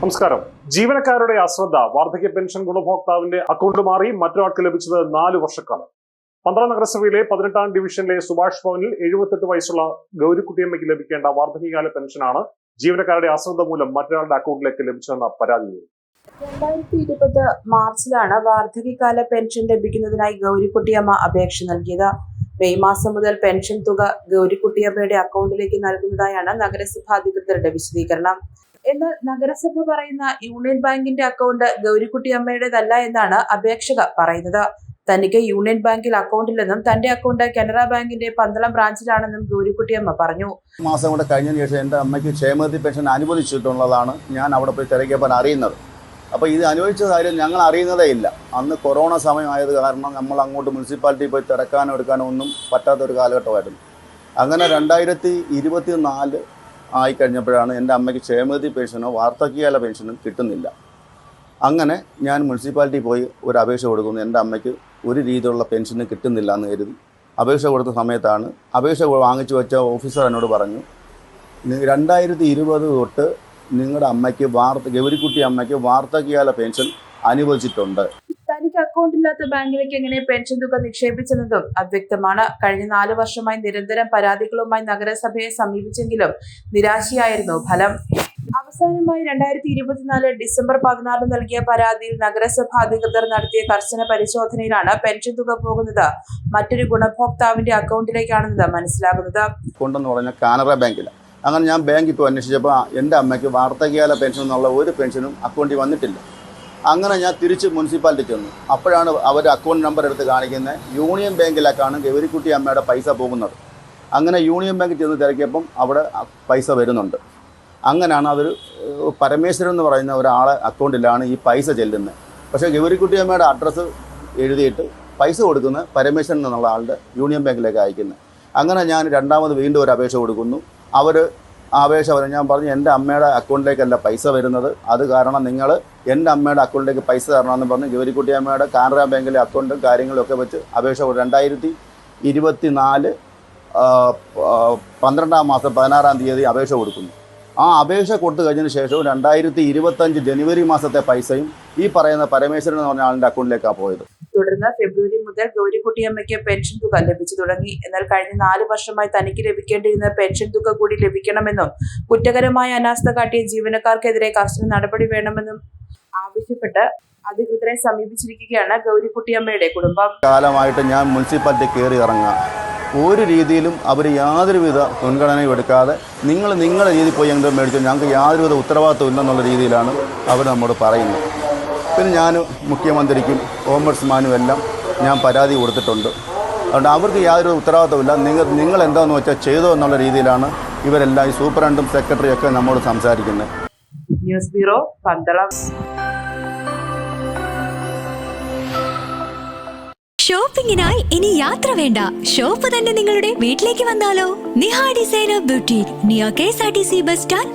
നമസ്കാരം. ജീവനക്കാരുടെ അശ്രദ്ധ വാർദ്ധക്യ പെൻഷൻ ഗുണഭോക്താവിന്റെ അക്കൗണ്ട് മാറി മറ്റൊരാൾക്ക് ലഭിച്ചത് നാല് വർഷക്കാലം. പന്ത്രണ്ട് നഗരസഭയിലെ പതിനെട്ടാം ഡിവിഷനിലെ സുഭാഷ് ഭവനിൽ എഴുപത്തെട്ട് വയസ്സുള്ള ഗൗരിക്കുട്ടിയമ്മയ്ക്ക് ലഭിക്കേണ്ട വാർദ്ധക്യകാല പെൻഷനാണ് ജീവനക്കാരുടെ അശ്രദ്ധ മൂലം മറ്റൊരാളുടെ അക്കൗണ്ടിലേക്ക് ലഭിച്ചതെന്ന പരാതി. രണ്ടായിരത്തി ഇരുപത് മാർച്ചിലാണ് വാർദ്ധക്യകാല പെൻഷൻ ലഭിക്കുന്നതിനായി ഗൗരിക്കുട്ടിയമ്മ അപേക്ഷ നൽകിയത്. മെയ് മാസം മുതൽ പെൻഷൻ തുക ഗൗരിക്കുട്ടിയമ്മയുടെ അക്കൗണ്ടിലേക്ക് നൽകുന്നതായാണ് നഗരസഭാ അധികൃതരുടെ വിശദീകരണം. എന്നാൽ നഗരസഭ പറയുന്ന യൂണിയൻ ബാങ്കിന്റെ അക്കൗണ്ട് ഗൗരിക്കുട്ടി അമ്മയുടേതല്ല എന്നാണ് അപേക്ഷക പറയുന്നത്. തനിക്ക് യൂണിയൻ ബാങ്കിൽ അക്കൗണ്ടില്ലെന്നും തന്റെ അക്കൗണ്ട് കനറ ബാങ്കിന്റെ പന്തളം ബ്രാഞ്ചിലാണെന്നും ഗൗരിക്കുട്ടിയമ്മ പറഞ്ഞു. മാസം കൂടെ കഴിഞ്ഞതിന് ശേഷം എന്റെ അമ്മയ്ക്ക് ക്ഷേമനിധി പെൻഷൻ അനുവദിച്ചിട്ടുള്ളതാണ് ഞാൻ അവിടെ പോയി തിരക്കിയപ്പോൾ അറിയുന്നത്. അപ്പോൾ ഇത് അനുവദിച്ച കാര്യം ഞങ്ങൾ അറിയുന്നതേ ഇല്ല. അന്ന് കൊറോണ സമയമായത് കാരണം നമ്മൾ അങ്ങോട്ട് മുനിസിപ്പാലിറ്റി പോയി തിരക്കാനോ എടുക്കാനോ ഒന്നും പറ്റാത്തൊരു കാലഘട്ടമായിരുന്നു. അങ്ങനെ രണ്ടായിരത്തി ഇരുപത്തി നാല് ആയി കഴിഞ്ഞപ്പോഴാണ് എന്റെ അമ്മയ്ക്ക് ക്ഷേമനിധി പെൻഷനോ വാർദ്ധക്യകാല പെൻഷനോ കിട്ടുന്നില്ല. അങ്ങനെ ഞാൻ മുനിസിപ്പാലിറ്റി പോയി ഒരു അപേക്ഷ കൊടുക്കുന്നു. എന്റെ അമ്മയ്ക്ക് ഒരു രീതിയിലുള്ള പെൻഷന് കിട്ടുന്നില്ല എന്ന് കരുതി. അപേക്ഷ കൊടുത്ത സമയത്താണ് അപേക്ഷ വാങ്ങിച്ചു വെച്ച ഓഫീസർ എന്നോട് പറഞ്ഞു രണ്ടായിരത്തി ഇരുപത് തൊട്ട് നിങ്ങളുടെ അമ്മയ്ക്ക് വാർത്ത ഗൗരിക്കുട്ടി അമ്മയ്ക്ക് വാർദ്ധക്യകാല പെൻഷൻ അനുവദിച്ചിട്ടുണ്ട്. തനിക്ക് അക്കൗണ്ട് ഇല്ലാത്ത ബാങ്കിലേക്ക് എങ്ങനെ പെൻഷൻ തുക നിക്ഷേപിച്ചെന്നതും അവ്യക്തമാണ്. കഴിഞ്ഞ നാല് വർഷമായി നിരന്തരം പരാതികളുമായി നഗരസഭയെ സമീപിച്ചെങ്കിലും നിരാശയായിരുന്നു ഫലം. അവസാനമായി രണ്ടായിരത്തി ഇരുപത്തിനാല് ഡിസംബർ പതിനാല് നൽകിയ പരാതിയിൽ നഗരസഭാ അധികൃതർ നടത്തിയ കർശന പരിശോധനയിലാണ് പെൻഷൻ തുക പോകുന്നത് മറ്റൊരു ഗുണഭോക്താവിന്റെ അക്കൗണ്ടിലേക്കാണെന്നത് മനസ്സിലാകുന്നത്. കൊണ്ടെന്ന് പറഞ്ഞാൽ കാനറ ബാങ്കിലാണ് അങ്ങനെ ഞാൻ ബാങ്കിൽ പോയി അന്വേഷിച്ചപ്പോൾ എന്റെ എന്റെ അമ്മയ്ക്ക് വാർദ്ധക്യകാല പെൻഷൻ എന്നുള്ള ഒരു പെൻഷനും അക്കൗണ്ടിൽ വന്നിട്ടില്ല. അങ്ങനെ ഞാൻ തിരിച്ച് മുനിസിപ്പാലിറ്റി ചെന്നു. അപ്പോഴാണ് അവർ അക്കൗണ്ട് നമ്പർ എടുത്ത് കാണിക്കുന്നത്. യൂണിയൻ ബാങ്കിലേക്കാണ് ഗൗരിക്കുട്ടി അമ്മയുടെ പൈസ പോകുന്നത്. അങ്ങനെ യൂണിയൻ ബാങ്കിൽ ചെന്ന് തിരക്കിയപ്പം അവിടെ പൈസ വരുന്നുണ്ട്. അങ്ങനെയാണ് അതൊരു പരമേശ്വരൻ എന്ന് പറയുന്ന ഒരാളെ അക്കൗണ്ടിലാണ് ഈ പൈസ ചെല്ലുന്നത്. പക്ഷേ ഗൗരിക്കുട്ടി അമ്മയുടെ അഡ്രസ്സ് എഴുതിയിട്ട് പൈസ കൊടുക്കുന്ന പരമേശ്വരൻ എന്നുള്ള ആളുടെ യൂണിയൻ ബാങ്കിലേക്ക് അയക്കുന്നത്. അങ്ങനെ ഞാൻ രണ്ടാമത് വീണ്ടും ഒരു അപേക്ഷ കൊടുക്കുന്നു. അവർ വരും ഞാൻ പറഞ്ഞു എന്റെ അമ്മയുടെ അക്കൗണ്ടിലേക്കല്ല പൈസ വരുന്നത്. അത് കാരണം നിങ്ങൾ എന്റെ അമ്മയുടെ അക്കൗണ്ടിലേക്ക് പൈസ തരണമെന്ന് പറഞ്ഞ് ഗൗരിക്കുട്ടി അമ്മയുടെ കാനറ ബാങ്കിലെ അക്കൗണ്ടും കാര്യങ്ങളൊക്കെ വെച്ച് അപേക്ഷ രണ്ടായിരത്തി ഇരുപത്തി നാല് പന്ത്രണ്ടാം മാസം പതിനാറാം തീയതി അപേക്ഷ കൊടുക്കുന്നു. ആ അപേക്ഷ കൊടുത്തു കഴിഞ്ഞതിന് ശേഷവും രണ്ടായിരത്തി ഇരുപത്തഞ്ച് ജനുവരി മാസത്തെ പൈസയും ഈ പറയുന്ന പരമേശ്വരൻ എന്ന് പറഞ്ഞ ആളിന്റെ അക്കൗണ്ടിലേക്കാണ് പോയത്. തുടർന്ന് ഫെബ്രുവരി മുതൽ ഗൗരിക്കുട്ടിയമ്മയ്ക്ക് പെൻഷൻ തുക ലഭിച്ചു തുടങ്ങി. എന്നാൽ കഴിഞ്ഞ നാല് വർഷമായി തനിക്ക് ലഭിക്കേണ്ടിയിരുന്ന പെൻഷൻ തുക കൂടി ലഭിക്കണമെന്നും കുറ്റകരമായ അനാസ്ഥ കാട്ടിയ ജീവനക്കാർക്കെതിരെ കർശന നടപടി വേണമെന്നും ആവശ്യപ്പെട്ട് അധികൃതരെ സമീപിച്ചിരിക്കുകയാണ് ഗൗരിക്കുട്ടിയമ്മയുടെ കുടുംബം. കാലമായിട്ട് ഞാൻ മുനിസിപ്പാലിറ്റി കയറി ഇറങ്ങുക. ഒരു രീതിയിലും അവർ യാതൊരുവിധ മുൻഗണനയും എടുക്കാതെ നിങ്ങൾ നിങ്ങളുടെ രീതിയിൽ പോയി എന്തോ മേടിച്ചു ഞങ്ങൾക്ക് യാതൊരുവിധ ഉത്തരവാദിത്വം ഇല്ലെന്നുള്ള രീതിയിലാണ് അവർ നമ്മോട് പറയുന്നത്. പിന്നെ ഞാൻ മുഖ്യമന്ത്രിക്കും ഓംബഡ്സ്മാനും എല്ലാം ഞാൻ പരാതി കൊടുത്തിട്ടുണ്ട്. അതുകൊണ്ട് അവർക്ക് യാതൊരു ഉത്തരവാദിത്തമില്ല നിങ്ങൾ നിങ്ങൾ എന്താണെന്ന് വെച്ചാൽ ചെയ്തോ എന്നുള്ള രീതിയിലാണ് ഇവരെല്ലാം ഈ സൂപ്രണ്ടും സെക്രട്ടറിയും ഒക്കെ നമ്മോട് സംസാരിക്കുന്നത്. News bureau Pandalam. ഷോപ്പിംഗിനായി ഇനി യാത്ര വേണ്ട. ഷോപ്പ് തന്നെ നിങ്ങളുടെ വീട്ടിലേക്ക് വന്നാലോ? Niha designer beauty near K S R T C bus stand